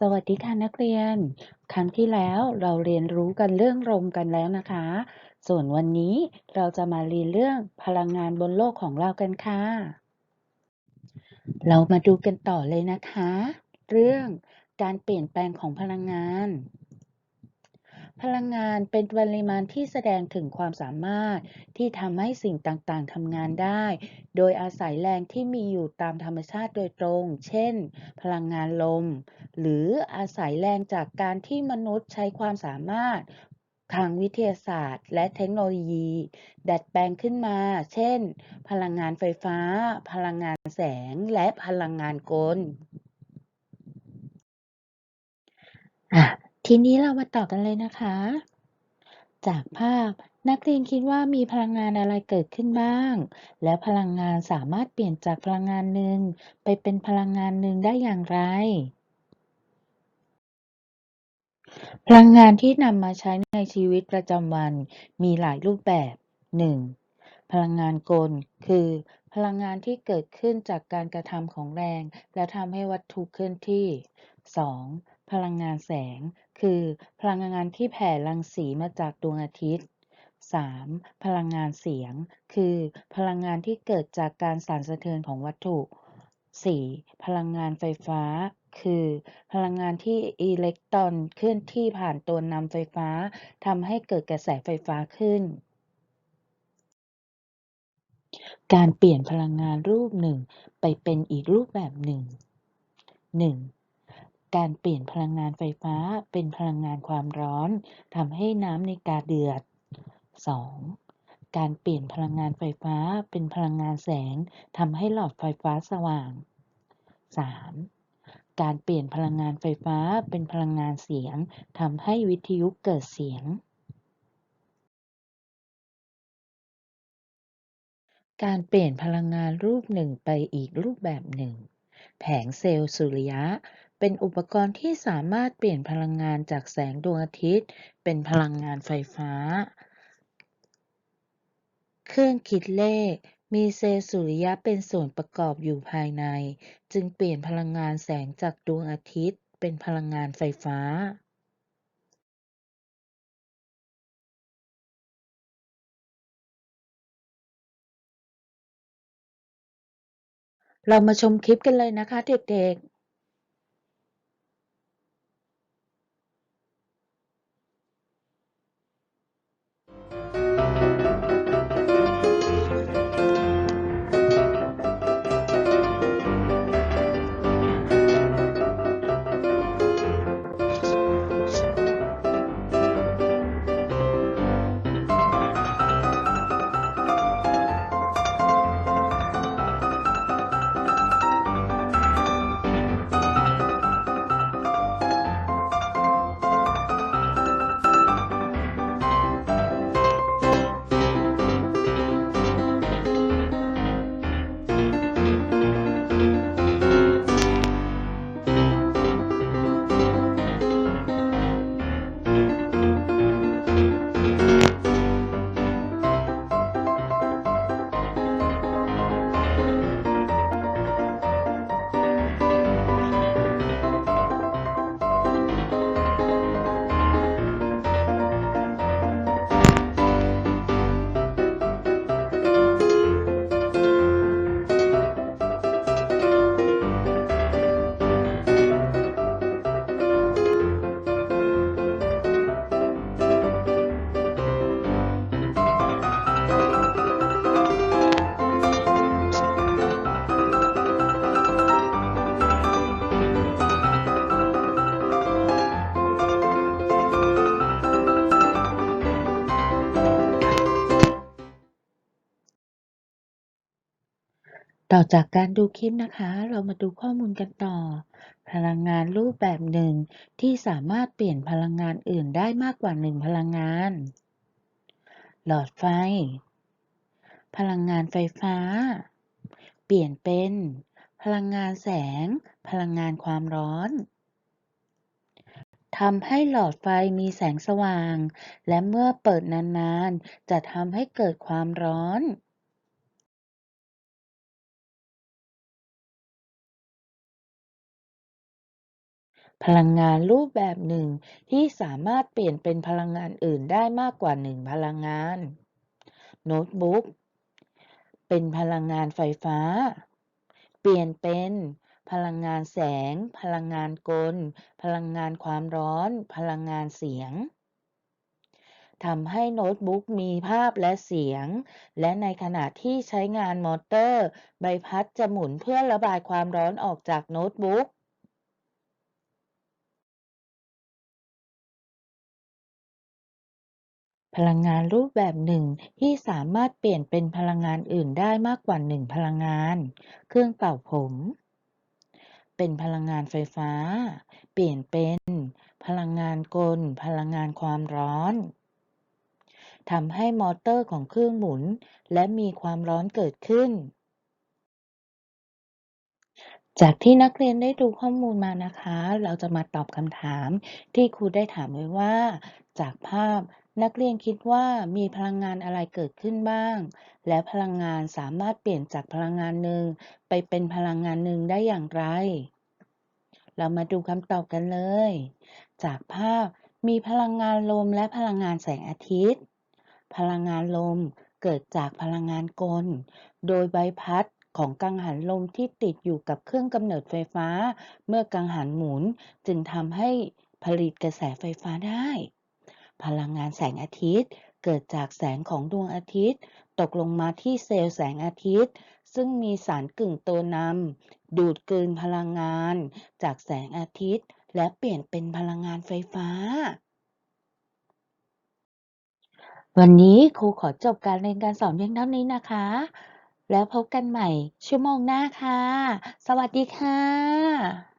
สวัสดีค่ะนักเรียน ครั้งที่แล้วเราเรียนรู้กันเรื่องลมกันแล้วนะคะ ส่วนวันนี้เราจะมาเรียนเรื่องพลังงานบนโลกของเรากันค่ะ เรามาดูกันต่อเลยนะคะ เรื่องการเปลี่ยนแปลงของพลังงาน พลังงานเป็นปริมาณที่แสดงถึงความสามารถที่ทำให้สิ่งต่างๆทำงานได้ โดยอาศัยแรงที่มีอยู่ตามธรรมชาติโดยตรง เช่น พลังงานลม หรืออาศัยแรงจากการที่มนุษย์ใช้ความสามารถทางวิทยาศาสตร์และเทคโนโลยี ดัดแปลงขึ้นมา เช่น พลังงานไฟฟ้า พลังงานแสง และพลังงานกล ทีนี้เรามาต่อกันเลยนะคะ จากภาพนักเรียนคิดว่ามีพลังงานอะไรเกิดขึ้นบ้าง แล้วพลังงานสามารถเปลี่ยนจากพลังงานหนึ่งไปเป็นพลังงานหนึ่งได้อย่างไร พลังงานที่นำมาใช้ในชีวิตประจำวันมีหลายรูปแบบ 1. พลังงานกล คือ พลังงานที่เกิดขึ้นจากการกระทำของแรง และทำให้วัตถุเคลื่อนที่ 2. พลังงานแสง คือ พลังงานที่แผ่รังสีมาจากดวงอาทิตย์ 3. พลังงานเสียง คือ พลังงานที่เกิดจากการสั่นสะเทือนของวัตถุ 4. พลังงานไฟฟ้า คือ พลังงานที่อิเล็กตรอนเคลื่อนที่ผ่านตัวนำไฟฟ้าทำให้เกิดกระแสไฟฟ้าขึ้น การเปลี่ยนพลังงานรูปหนึ่งไปเป็นอีกรูปแบบหนึ่ง 1. การเปลี่ยนพลังงานไฟฟ้าเป็นพลังงานความร้อนทำให้น้ำในกาเดือด 2. การเปลี่ยนพลังงานไฟฟ้าเป็นพลังงานแสงทำให้หลอดไฟฟ้าสว่าง 3. การเปลี่ยนพลังงานไฟฟ้าเป็นพลังงานเสียงทำให้วิทยุเกิดเสียงการเปลี่ยนพลังงานรูปหนึ่งไปอีกรูปแบบหนึ่ง แผงเซลล์สุริยะ เป็นอุปกรณ์ที่สามารถเปลี่ยนพลังงานจากแสงดวงอาทิตย์ เป็นพลังงานไฟฟ้า เครื่องคิดเลข มีเซลล์สุริยะเป็นส่วนประกอบอยู่ภายใน จึงเปลี่ยนพลังงานแสงจากดวงอาทิตย์ เป็นพลังงานไฟฟ้าเรามาชมคลิปกันเลยนะคะเด็กๆ ต่อจากการดูคลิปนะคะ เรามาดูข้อมูลกันต่อ พลังงานรูปแบบหนึ่งที่สามารถเปลี่ยนพลังงานอื่นได้มากกว่าหนึ่งพลังงาน หลอดไฟ พลังงานไฟฟ้า เปลี่ยนเป็น พลังงานแสง พลังงานความร้อนทำให้หลอดไฟมีแสงสว่าง และเมื่อเปิดนานๆ จะทำให้เกิดความร้อน พลังงานรูปแบบหนึ่งที่สามารถเปลี่ยนเป็นพลังงานอื่นได้มากกว่าหนึ่งพลังงาน โน้ตบุ๊ก เป็นพลังงานไฟฟ้า เปลี่ยนเป็นพลังงานแสง พลังงานกล พลังงานความร้อน พลังงานเสียงทำให้โน้ตบุ๊กมีภาพและเสียง และในขณะที่ใช้งานมอเตอร์ ใบพัดจะหมุนเพื่อระบายความร้อนออกจากโน้ตบุ๊ก พลังงานรูปแบบหนึ่งที่สามารถเปลี่ยนเป็นพลังงานอื่นได้มากกว่าหนึ่งพลังงาน เครื่องเป่าผม เป็นพลังงานไฟฟ้า เปลี่ยนเป็น พลังงานกล พลังงานความร้อนทำให้มอเตอร์ของเครื่องหมุน และมีความร้อนเกิดขึ้น จากที่นักเรียนได้ดูข้อมูลมานะคะ เราจะมาตอบคำถามที่ครูได้ถามไว้ว่า จากภาพ นักเรียนคิดว่ามีพลังงานอะไรเกิดขึ้นบ้าง และพลังงานสามารถเปลี่ยนจากพลังงานหนึ่งไปเป็นพลังงานหนึ่งได้อย่างไร เรามาดูคำตอบกันเลย จากภาพมีพลังงานลมและพลังงานแสงอาทิตย์ พลังงานลมเกิดจากพลังงานกล โดยใบพัดของกังหันลมที่ติดอยู่กับเครื่องกำเนิดไฟฟ้า เมื่อกังหันหมุนจึงทำให้ผลิตกระแสไฟฟ้าได้ พลังงานแสงอาทิตย์ เกิดจากแสงของดวงอาทิตย์ ตกลงมาที่เซลล์แสงอาทิตย์ ซึ่งมีสารกึ่งตัวนำดูดกลืนพลังงาน จากแสงอาทิตย์ และเปลี่ยนเป็นพลังงานไฟฟ้า วันนี้ครูขอจบการเรียนการสอนเพียงเท่านี้นะคะ แล้วพบกันใหม่ชั่วโมงหน้าค่ะ สวัสดีค่ะ